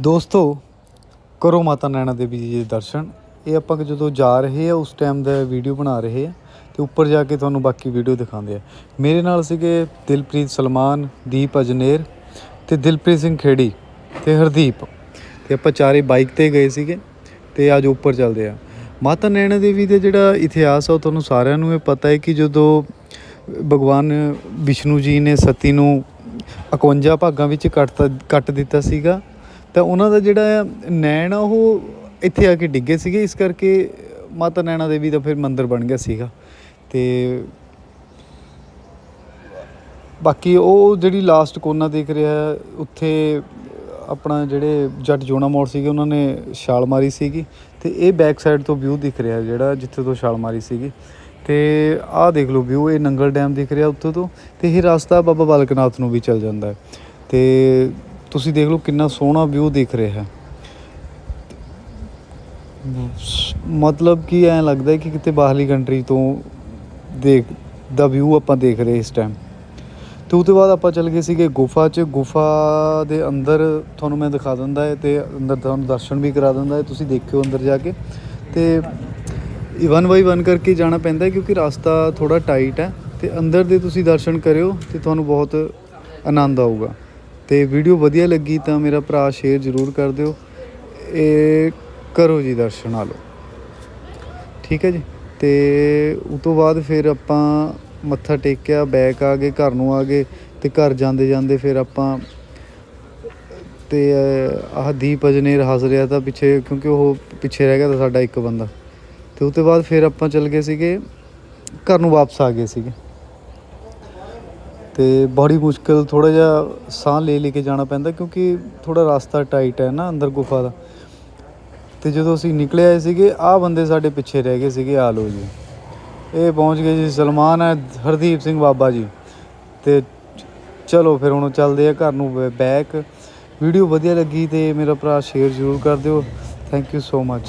ਦੋਸਤੋ, ਕਰੋ ਮਾਤਾ ਨੈਣਾ ਦੇਵੀ ਜੀ ਦੇ ਦਰਸ਼ਨ। ਇਹ ਆਪਾਂ ਜਦੋਂ ਜਾ ਰਹੇ ਆ, ਉਸ ਟਾਈਮ ਦਾ ਵੀਡੀਓ ਬਣਾ ਰਹੇ ਆ, ਤੇ ਉੱਪਰ ਜਾ ਕੇ ਤੁਹਾਨੂੰ ਬਾਕੀ ਵੀਡੀਓ ਦਿਖਾਉਂਦੇ ਆ। ਮੇਰੇ ਨਾਲ ਸੀਗੇ ਦਿਲਪ੍ਰੀਤ ਸਲਮਾਨ, ਦੀਪ ਅਜਨੇਰ ਤੇ ਦਿਲਪ੍ਰੀਤ ਸਿੰਘ ਖੇੜੀ ਤੇ ਹਰਦੀਪ। ਤੇ ਆਪਾਂ ਚਾਰੇ ਬਾਈਕ ਤੇ ਗਏ ਸੀਗੇ ਤੇ ਅੱਜ ਉੱਪਰ ਚੱਲਦੇ ਆ। ਮਾਤਾ ਨੈਣਾ ਦੇਵੀ ਦੇ ਜਿਹੜਾ ਇਤਿਹਾਸ ਆ, ਉਹ ਤੁਹਾਨੂੰ ਸਾਰਿਆਂ ਨੂੰ ਇਹ ਪਤਾ ਹੈ ਕਿ ਜਦੋਂ ਭਗਵਾਨ ਵਿਸ਼ਨੂੰ ਜੀ ਨੇ ਸਤੀ ਨੂੰ 51 ਭਾਗਾਂ ਵਿੱਚ ਕੱਟ ਕੱਟ ਦਿੱਤਾ ਸੀਗਾ ਤਾਂ ਉਹਨਾਂ ਦਾ ਜਿਹੜਾ ਨੈਣ ਆ, ਉਹ ਇੱਥੇ ਆ ਕੇ ਡਿੱਗੇ ਸੀਗੇ, ਇਸ ਕਰਕੇ ਮਾਤਾ ਨੈਣਾ ਦੇਵੀ ਦਾ ਫਿਰ ਮੰਦਿਰ ਬਣ ਗਿਆ ਸੀਗਾ। ਤੇ ਬਾਕੀ ਉਹ ਜਿਹੜੀ ਲਾਸਟ ਕੋਨਾ ਦੇਖ ਰਿਹਾ, ਉੱਥੇ ਆਪਣਾ ਜਿਹੜੇ ਜੱਟ ਜੋਨਾ ਮੋੜ ਸੀਗੇ, ਉਹਨਾਂ ਨੇ ਛਾਲ ਮਾਰੀ ਸੀਗੀ। ਤੇ ਇਹ ਬੈਕ ਸਾਈਡ ਤੋਂ ਵਿਊ ਦਿਖ ਰਿਹਾ ਜਿਹੜਾ, ਜਿੱਥੇ ਤੋਂ ਛਾਲ ਮਾਰੀ ਸੀਗੀ। ਤੇ ਆਹ ਦੇਖ ਲਓ ਵਿਊ ਇਹ ਨੰਗਲ ਡੈਮ ਦਿਖ ਰਿਹਾ ਉੱਥੋਂ ਤੋਂ। ਤੇ ਇਹ ਰਸਤਾ ਬਾਬਾ ਬਾਲਕਨਾਥ ਨੂੰ ਵੀ ਚੱਲ ਜਾਂਦਾ ਹੈ। ਤੇ ਤੁਸੀਂ ਦੇਖ ਲਓ ਕਿੰਨਾ ਸੋਹਣਾ ਵਿਊ ਦਿਖ ਰਿਹਾ। ਹੈ ਮਤਲਬ ਕਿ ਐਂ ਲੱਗਦਾ ਹੈ ਕਿ ਕਿਤੇ ਬਾਹਰਲੀ ਕੰਟਰੀ ਤੋਂ ਦੇਖ, ਦਾ ਵਿਊ ਆਪਾਂ ਦੇਖ ਰਹੇ ਇਸ ਟਾਈਮ ਤੇ ਉਹ ਤੋਂ ਬਾਅਦ ਆਪਾਂ ਚੱਲ ਗਏ ਸੀਗੇ ਗੁਫਾ 'ਚ। ਗੁਫਾ ਦੇ ਅੰਦਰ ਤੁਹਾਨੂੰ ਮੈਂ ਦਿਖਾ ਦਿੰਦਾ ਹੈ ਤੇ ਅੰਦਰ ਤੁਹਾਨੂੰ ਦਰਸ਼ਨ ਵੀ ਕਰਾ ਦਿੰਦਾ ਹੈ। ਤੁਸੀਂ ਦੇਖਿਓ ਅੰਦਰ ਜਾ ਕੇ। ਤੇ ਵਨ ਬਾਈ ਵਨ ਕਰਕੇ ਜਾਣਾ ਪੈਂਦਾ ਹੈ ਕਿਉਂਕਿ ਰਸਤਾ ਥੋੜਾ ਟਾਈਟ ਹੈ। ਤੇ ਅੰਦਰ ਦੇ ਤੁਸੀਂ ਦਰਸ਼ਨ ਕਰਿਓ ਤੇ ਤੁਹਾਨੂੰ ਬਹੁਤ ਆਨੰਦ ਆਊਗਾ। ਤੇ ਵੀਡੀਓ ਵਧੀਆ ਲੱਗੀ ਤਾਂ ਮੇਰਾ ਭਰਾ ਸ਼ੇਅਰ ਜ਼ਰੂਰ ਕਰ ਦਿਓ। ਇਹ ਕਰੋ ਜੀ ਦਰਸ਼ਨ ਆ ਲਓ। ਠੀਕ ਹੈ ਜੀ? ਤੇ ਉਸ ਤੋਂ ਬਾਅਦ ਫਿਰ ਆਪਾਂ ਮੱਥਾ ਟੇਕਿਆ ਬੈਕ ਆ ਗਏ, ਘਰ ਨੂੰ ਆ ਗਏ ਤੇ ਘਰ ਜਾਂਦੇ ਜਾਂਦੇ ਫਿਰ ਆਪਾਂ ਤੇ ਆਹ ਦੀਪ ਅਜਨੇਰ ਹੱਸ ਰਿਹਾ ਤਾਂ ਪਿੱਛੇ ਕਿਉਂਕਿ ਉਹ ਪਿੱਛੇ ਰਹਿ ਗਿਆ ਤਾਂ ਸਾਡਾ ਇੱਕ ਬੰਦਾ। ਤੇ ਉਸ ਤੋਂ ਬਾਅਦ ਫਿਰ ਆਪਾਂ ਚੱਲ ਗਏ ਸੀਗੇ, ਘਰ ਨੂੰ ਵਾਪਸ ਆ ਗਏ ਸੀਗੇ। ਤੇ ਬੜੀ ਮੁਸ਼ਕਿਲ ਥੋੜਾ ਜਿਹਾ ਸਾਹ ਲੈ ਲੈ ਕੇ ਜਾਣਾ ਪੈਂਦਾ ਕਿਉਂਕਿ ਥੋੜਾ ਰਸਤਾ ਟਾਈਟ ਹੈ ਨਾ ਅੰਦਰ ਗੁਫਾ ਦਾ। ਤੇ ਜਦੋਂ ਅਸੀਂ ਨਿਕਲੇ ਆਏ ਸੀਗੇ, ਆਹ ਬੰਦੇ ਸਾਡੇ ਪਿੱਛੇ ਰਹਿ ਗਏ ਸੀਗੇ ਆ ਲੋ ਜੀ। ਇਹ ਪਹੁੰਚ ਗਏ ਜੀ ਸਲਮਾਨ ਹੈ ਹਰਦੀਪ ਸਿੰਘ ਬਾਬਾ ਜੀ। ਤੇ ਚਲੋ ਫਿਰ ਹੁਣ ਚੱਲਦੇ ਆ ਘਰ ਨੂੰ ਬੈਕ। ਵੀਡੀਓ ਵਧੀਆ ਲੱਗੀ ਤੇ ਮੇਰਾ ਭਰਾ ਸ਼ੇਅਰ ਜ਼ਰੂਰ ਕਰ ਦਿਓ। Thank you so much